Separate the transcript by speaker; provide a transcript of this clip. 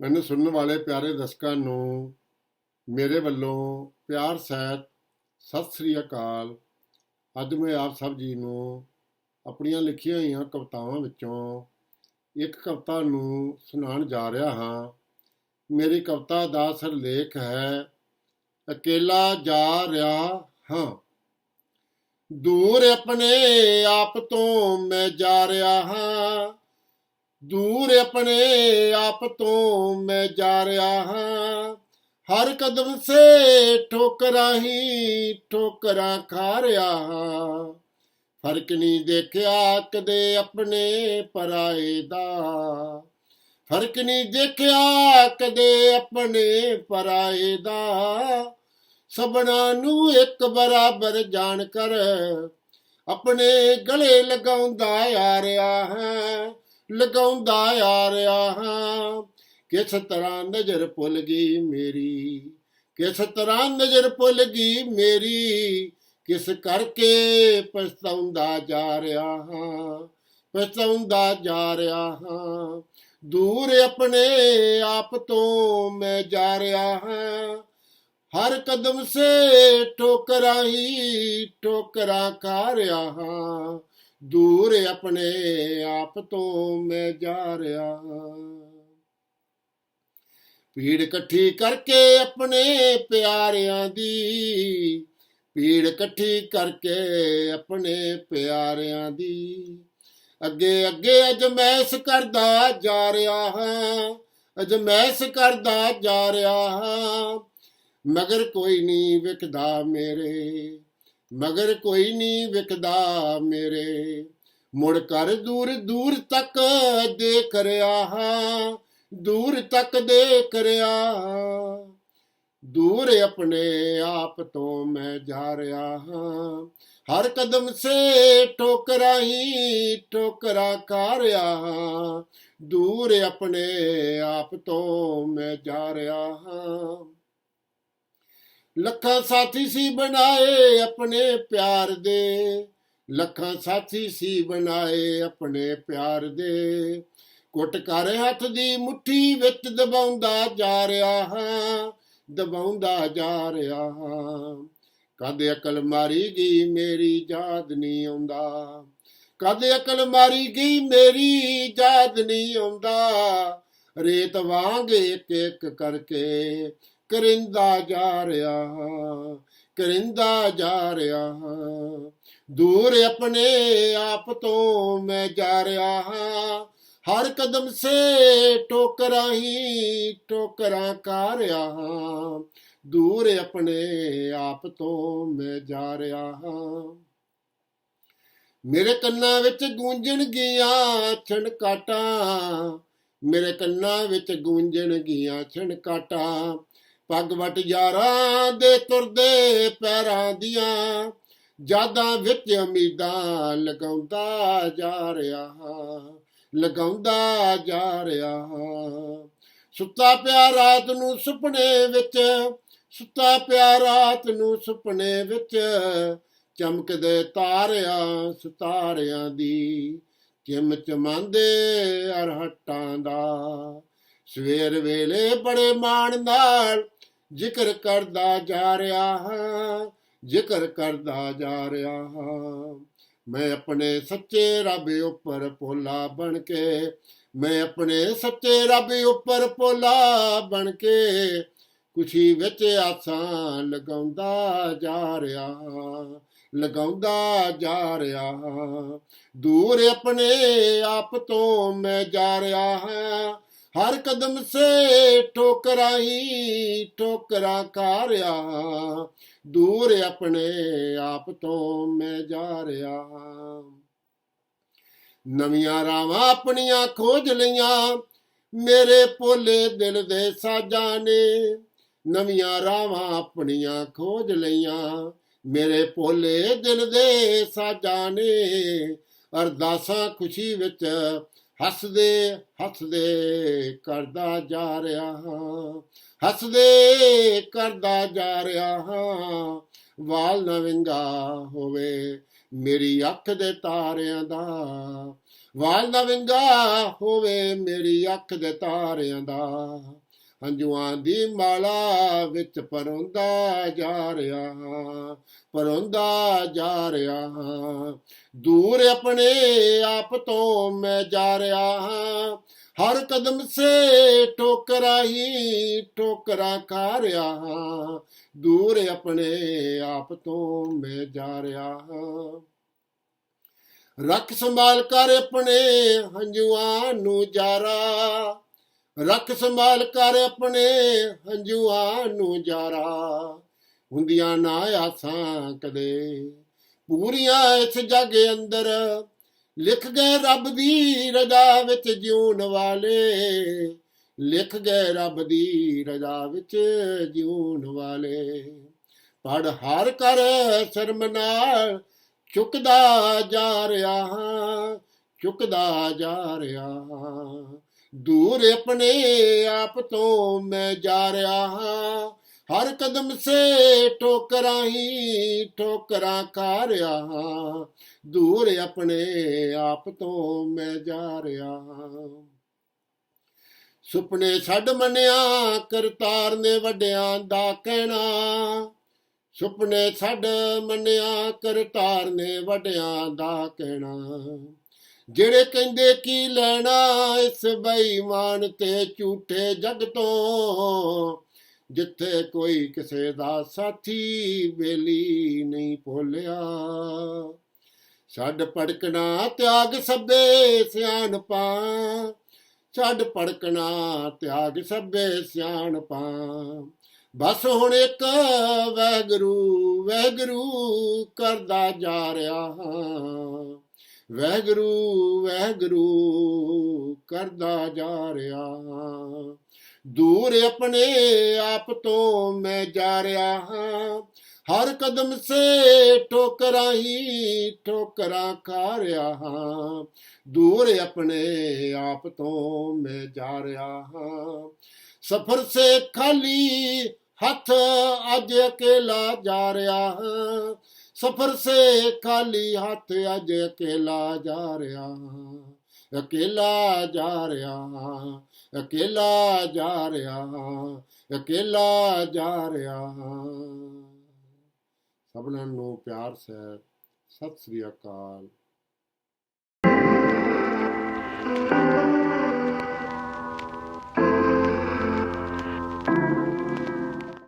Speaker 1: ਮੈਨੂੰ ਸੁਣਨ ਵਾਲੇ ਪਿਆਰੇ ਦਰਸ਼ਕਾਂ ਨੂੰ ਮੇਰੇ ਵੱਲੋਂ ਪਿਆਰ ਸਹਿਤ ਸਤਿ ਸ੍ਰੀ ਅਕਾਲ। ਅੱਜ ਮੈਂ ਆਪ ਸਭ ਜੀ ਨੂੰ ਆਪਣੀਆਂ ਲਿਖੀਆਂ ਹੋਈਆਂ ਕਵਿਤਾਵਾਂ ਵਿੱਚੋਂ ਇੱਕ ਕਵਿਤਾ ਨੂੰ ਸੁਣਾਉਣ ਜਾ ਰਿਹਾ ਹਾਂ। ਮੇਰੀ ਕਵਿਤਾ ਦਾ ਸਿਰਲੇਖ ਹੈ, ਅਕੇਲਾ ਜਾ ਰਿਹਾ ਹਾਂ। ਦੂਰ ਆਪਣੇ ਆਪ ਤੋਂ ਮੈਂ ਜਾ ਰਿਹਾ ਹਾਂ। ਦੂਰ ਆਪਣੇ ਆਪ ਤੋਂ ਮੈਂ ਜਾ ਰਿਹਾ ਹਾਂ। ਹਰ ਕਦਮ ਸੇ ਠੋਕਰਾਂ ਹੀ ਠੋਕਰਾਂ ਖਾ ਰਿਹਾ ਹਾਂ। ਫ਼ਰਕ ਨਹੀਂ ਦੇਖਿਆ ਕਦੇ ਆਪਣੇ ਪਰਾਏ ਦਾ। ਫ਼ਰਕ ਨਹੀਂ ਦੇਖਿਆ ਕਦੇ ਆਪਣੇ ਪਰਾਏ ਦਾ। ਸਭਨਾ ਨੂੰ ਇੱਕ ਬਰਾਬਰ ਜਾਣ ਕਰ। ਆਪਣੇ ਗਲੇ ਲਗਾਉਂਦਾ ਆ ਰਿਹਾ ਹਾਂ। ਲਗਾਉਂਦਾ ਆ ਰਿਹਾ ਹਾਂ ਕਿਸ ਤਰ੍ਹਾਂ ਨਜ਼ਰ ਭੁੱਲ ਗਈ ਮੇਰੀ? ਕਿਸ ਤਰ੍ਹਾਂ ਨਜ਼ਰ ਭੁੱਲ ਗਈ ਮੇਰੀ? ਕਿਸ ਕਰਕੇ ਪਛਤਾਉਂਦਾ ਜਾ ਰਿਹਾ ਹਾਂ? ਪਛਤਾਉਂਦਾ ਜਾ ਰਿਹਾ ਹਾਂ। ਦੂਰ ਆਪਣੇ ਆਪ ਤੋਂ ਮੈਂ ਜਾ ਰਿਹਾ ਹਾਂ। ਹਰ ਕਦਮ ਸੇ ਠੋਕਰਾਂ ਹੀ ਠੋਕਰਾਂ ਖਾ ਰਿਹਾ ਹਾਂ। ਦੂਰ ਆਪਣੇ ਆਪ ਤੋਂ ਮੈਂ ਜਾ ਰਿਹਾ ਹਾਂ ਪੀੜ ਇਕੱਠੀ ਕਰਕੇ ਆਪਣੇ ਪਿਆਰਿਆਂ ਦੀ ਪੀੜ ਇਕੱਠੀ ਕਰਕੇ ਆਪਣੇ ਪਿਆਰਿਆਂ ਦੀ। ਅੱਗੇ ਅੱਗੇ ਅਜਮੈਸ ਕਰਦਾ ਜਾ ਰਿਹਾ ਹਾਂ, ਅਜਮੈਸ ਕਰਦਾ ਜਾ ਰਿਹਾ ਹਾਂ, ਮਗਰ ਕੋਈ ਨਹੀਂ ਵਿਕਦਾ ਮੇਰੇ। ਮਗਰ ਕੋਈ ਨਹੀਂ ਵਿਕਦਾ ਮੇਰੇ। ਮੁੜ ਕਰ ਦੂਰ ਦੂਰ ਤੱਕ ਦੇਖ ਰਿਹਾ ਹਾਂ, ਦੂਰ ਤੱਕ ਦੇਖ ਰਿਹਾ ਦੂਰ ਆਪਣੇ ਆਪ ਤੋਂ ਮੈਂ ਜਾ ਰਿਹਾ ਹਾਂ। ਹਰ ਕਦਮ ਸੇ ਟੋਕਰਾ ਹੀ ਟੋਕਰਾ ਖਾ ਰਿਹਾ ਹਾਂ। ਦੂਰ ਆਪਣੇ ਆਪ ਤੋਂ ਮੈਂ ਜਾ ਰਿਹਾ ਹਾਂ। ਲੱਖਾਂ ਸਾਥੀ ਸੀ ਬਣਾਏ ਆਪਣੇ ਪਿਆਰ ਦੇ। ਲੱਖਾਂ ਸਾਥੀ ਸੀ ਬਣਾਏ ਆਪਣੇ ਪਿਆਰ ਦੇ। ਕੁੱਟ ਕਰ ਹੱਥ ਦੀ ਮੁਠੀ ਵਿੱਚ ਦਬਾਉਂਦਾ ਜਾ ਰਿਹਾ ਹਾਂ, ਦਬਾਉਂਦਾ ਜਾ ਰਿਹਾ ਹਾਂ। ਕਦ ਅਕਲ ਮਾਰੀ ਗਈ ਮੇਰੀ ਯਾਦ ਨਹੀਂ ਆਉਂਦਾ। ਕਦ ਅਕਲ ਮਾਰੀ ਗਈ ਮੇਰੀ ਯਾਦ ਨਹੀਂ ਆਉਂਦਾ। ਰੇਤ ਵਾਂਗ ਇੱਕ ਇੱਕ ਕਰਕੇ ਕਰਿੰਦਾ ਜਾ ਰਿਹਾ ਹਾਂ ਕਰਿੰਦਾ ਜਾ ਰਿਹਾ ਹਾਂ ਦੂਰ ਆਪਣੇ ਆਪ ਤੋਂ ਮੈਂ ਜਾ ਰਿਹਾ ਹਾਂ। ਹਰ ਕਦਮ ਸੇ ਟੋਕਰਾਂ ਹੀ ਟੋਕਰਾਂ ਕਰ ਰਿਹਾ ਹਾਂ। ਦੂਰ ਆਪਣੇ ਆਪ ਤੋਂ ਮੈਂ ਜਾ ਰਿਹਾ ਹਾਂ। ਮੇਰੇ ਕੰਨਾਂ ਵਿੱਚ ਗੂੰਜਣ ਗੀਆਂ ਛਣਕਾਟਾਂ। ਮੇਰੇ ਕੰਨਾਂ ਵਿੱਚ ਗੂੰਜਣ ਗੀਆਂ ਛਣਕਾਟਾਂ। ਪੱਗ ਵਟ ਯਾਰਾਂ ਦੇ ਤੁਰਦੇ ਪੈਰਾਂ ਦੀਆਂ ਜਾਦਾਂ ਵਿੱਚ ਉਮੀਦਾਂ ਲਗਾਉਂਦਾ ਜਾ ਰਿਹਾ ਹਾਂ, ਲਗਾਉਂਦਾ ਜਾ ਰਿਹਾ ਹਾਂ। ਸੁੱਤਾ ਪਿਆ ਰਾਤ ਨੂੰ ਸੁਪਨੇ ਵਿੱਚ, ਸੁੱਤਾ ਪਿਆ ਰਾਤ ਨੂੰ ਸੁਪਨੇ ਵਿੱਚ, ਚਮਕਦੇ ਤਾਰਿਆਂ ਸਿਤਾਰਿਆਂ ਦੀ, ਚਿਮ ਚਮਾਂਦੇ ਅਰਹਟਾਂ ਦਾ। ਸਵੇਰ ਵੇਲੇ ਬੜੇ ਮਾਣ ਨਾਲ ਜ਼ਿਕਰ ਕਰਦਾ ਜਾ ਰਿਹਾ ਹਾਂ, ਜ਼ਿਕਰ ਕਰਦਾ ਜਾ ਰਿਹਾ ਹਾਂ। ਮੈਂ ਆਪਣੇ ਸੱਚੇ ਰੱਬ ਉੱਪਰ ਭੋਲਾ ਬਣ ਕੇ, ਮੈਂ ਆਪਣੇ ਸੱਚੇ ਰੱਬ ਉੱਪਰ ਭੋਲਾ ਬਣ ਕੇ, ਖੁਸ਼ੀ ਵਿੱਚ ਆਸਾਂ ਲਗਾਉਂਦਾ ਜਾ ਰਿਹਾ ਲਗਾਉਂਦਾ ਜਾ ਰਿਹਾ ਦੂਰ ਆਪਣੇ ਆਪ ਤੋਂ ਮੈਂ ਜਾ ਰਿਹਾ ਹਾਂ ਹਰ ਕਦਮ ਸੇ ਠੋਕਰਾਂ ਹੀ ਠੋਕਰਾਂ ਖਾ ਰਿਹਾ ਦੂਰ ਆਪਣੇ ਆਪ ਤੋਂ ਮੈਂ ਜਾ ਰਿਹਾ ਨਵੀਆਂ ਰਾਵਾਂ ਆਪਣੀਆਂ ਖੋਜ ਲਈਆਂ, ਮੇਰੇ ਭੋਲੇ ਦਿਲ ਦੇ ਸਾਜਾਂ ਨੇ। ਨਵੀਆਂ ਰਾਵਾਂ ਆਪਣੀਆਂ ਖੋਜ ਲਈਆਂ, ਮੇਰੇ ਭੋਲੇ ਦਿਲ ਦੇ ਸਾਜਾਂ ਨੇ। ਅਰਦਾਸਾਂ ਖੁਸ਼ੀ ਵਿੱਚ ਹੱਸਦੇ ਹੱਸਦੇ ਕਰਦਾ ਜਾ ਰਿਹਾ ਹਾਂ। ਹੱਸਦੇ ਕਰਦਾ ਜਾ ਰਿਹਾ ਹਾਂ। ਵਾਲ ਨਵਿੰਗਾ ਹੋਵੇ ਮੇਰੀ ਅੱਖ ਦੇ ਤਾਰਿਆਂ ਦਾ। ਵਾਲ ਨਾ ਵਿੰਗਾ ਹੋਵੇ ਮੇਰੀ ਅੱਖ ਦੇ ਤਾਰਿਆਂ ਦਾ। ਹੰਝੂਆਂ ਦੀ ਮਾਲਾ ਵਿੱਚ ਪਰੋਂਦਾ ਜਾ ਰਿਹਾ ਪਰੋਂਦਾ ਜਾ ਰਿਹਾ। ਦੂਰ ਆਪਣੇ ਆਪ ਤੋਂ ਮੈਂ ਜਾ ਰਿਹਾ ਹਾਂ, ਹਰ ਕਦਮ ਸੇ ਠੋਕਰਾਂ ਹੀ ਠੋਕਰਾਂ ਖਾ ਰਿਹਾ ਹਾਂ। ਦੂਰ ਆਪਣੇ ਆਪ ਤੋਂ ਮੈਂ ਜਾ ਰਿਹਾ ਹਾਂ। ਰੱਖ ਸੰਭਾਲ ਕਰ ਆਪਣੇ ਹੰਝੂਆਂ ਨੂੰ ਜਾਰਾ ਰੱਖ ਸੰਭਾਲ ਕਰ ਆਪਣੇ ਹੰਝੂਆਂ ਨੂੰ ਜਾਰਾ। ਹੁੰਦੀਆਂ ਨਾ ਆਸਾਂ ਕਦੇ। ਪੂਰੀਆਂ ਇਸ ਜੱਗ ਅੰਦਰ ਲਿਖ ਗਏ ਰੱਬ ਦੀ ਰਜ਼ਾ ਵਿੱਚ ਜਿਉਣ ਵਾਲੇ। ਲਿਖ ਗਏ ਰੱਬ ਦੀ ਰਜ਼ਾ ਵਿੱਚ ਜਿਉਣ ਵਾਲੇ। ਪੜ ਹਾਰ ਕਰ ਸ਼ਰਮ ਨਾਲ ਚੁੱਕਦਾ ਜਾ ਰਿਹਾ ਹਾਂ, ਚੁੱਕਦਾ ਜਾ ਰਿਹਾ ਹਾਂ। ਦੂਰ ਆਪਣੇ ਆਪ ਤੋਂ ਮੈਂ ਜਾ ਰਿਹਾ ਹਾਂ। ਹਰ ਕਦਮ ਸੇ ਠੋਕਰਾਂ ਹੀ ਠੋਕਰਾਂ ਖਾ ਰਿਹਾ ਹਾਂ। ਦੂਰ ਆਪਣੇ ਆਪ ਤੋਂ ਮੈਂ ਜਾ ਰਿਹਾ ਹਾਂ। ਸੁਪਨੇ ਛੱਡ ਮੰਨਿਆ, ਕਰਤਾਰ ਨੇ ਵੱਡਿਆਂ ਦਾ ਕਹਿਣਾ। ਸੁਪਨੇ ਛੱਡ ਮੰਨਿਆ, ਕਰਤਾਰ ਨੇ ਵੱਡਿਆਂ ਦਾ ਕਹਿਣਾ। ਜਿਹੜੇ ਕਹਿੰਦੇ ਕੀ ਲੈਣਾ ਇਸ ਬੇਈਮਾਨ ਤੇ ਝੂਠੇ ਜਗ ਤੋਂ? ਜਿੱਥੇ ਕੋਈ ਕਿਸੇ ਦਾ ਸਾਥੀ ਬੇਲੀ ਨਹੀਂ ਭੋਲਿਆ। ਛੱਡ ਪੜਕਣਾ ਤਿਆਗ ਸਭੇ ਸਿਆਣਪਾਂ। ਛੱਡ ਪੜਕਣਾ ਤਿਆਗ ਸਭੇ ਸਿਆਣਪਾਂ। ਬਸ ਹੁਣ ਇੱਕ ਵੈਗਰੂ ਵੈਗਰੂ ਕਰਦਾ ਜਾ ਰਿਹਾ ਹਾਂ। ਵੈਗਰੂ ਵੈਗਰੂ ਕਰਦਾ ਜਾ ਰਿਹਾ। ਦੂਰ ਆਪਣੇ ਆਪ ਤੋਂ ਮੈਂ ਜਾ ਰਿਹਾ ਹਾਂ। ਹਰ ਕਦਮ ਸੇ ਠੋਕਰਾਂ ਹੀ ਠੋਕਰਾਂ ਖਾ ਰਿਹਾ ਹਾਂ। ਦੂਰ ਆਪਣੇ ਆਪ ਤੋਂ ਮੈਂ ਜਾ ਰਿਹਾ ਹਾਂ। ਸਫਰ ਸੇ ਖਾਲੀ ਹੱਥ ਅੱਜ ਅਕੇਲਾ ਜਾ ਰਿਹਾ ਹਾਂ। ਸਫਰ ਸੇ ਖਾਲੀ ਹੱਥ ਅੱਜ ਅਕੇਲਾ ਜਾ ਰਿਹਾ ਹਾਂ ਅਕੇਲਾ ਜਾ ਰਿਹਾ ਹਾਂ ਅਕੇਲਾ ਜਾ ਰਿਹਾ ਹਾਂ ਅਕੇਲਾ ਜਾ ਰਿਹਾ। ਸਭਨਾਂ ਨੂੰ ਪਿਆਰ ਸਹਿ, ਸਤਿ ਸ੍ਰੀ ਅਕਾਲ।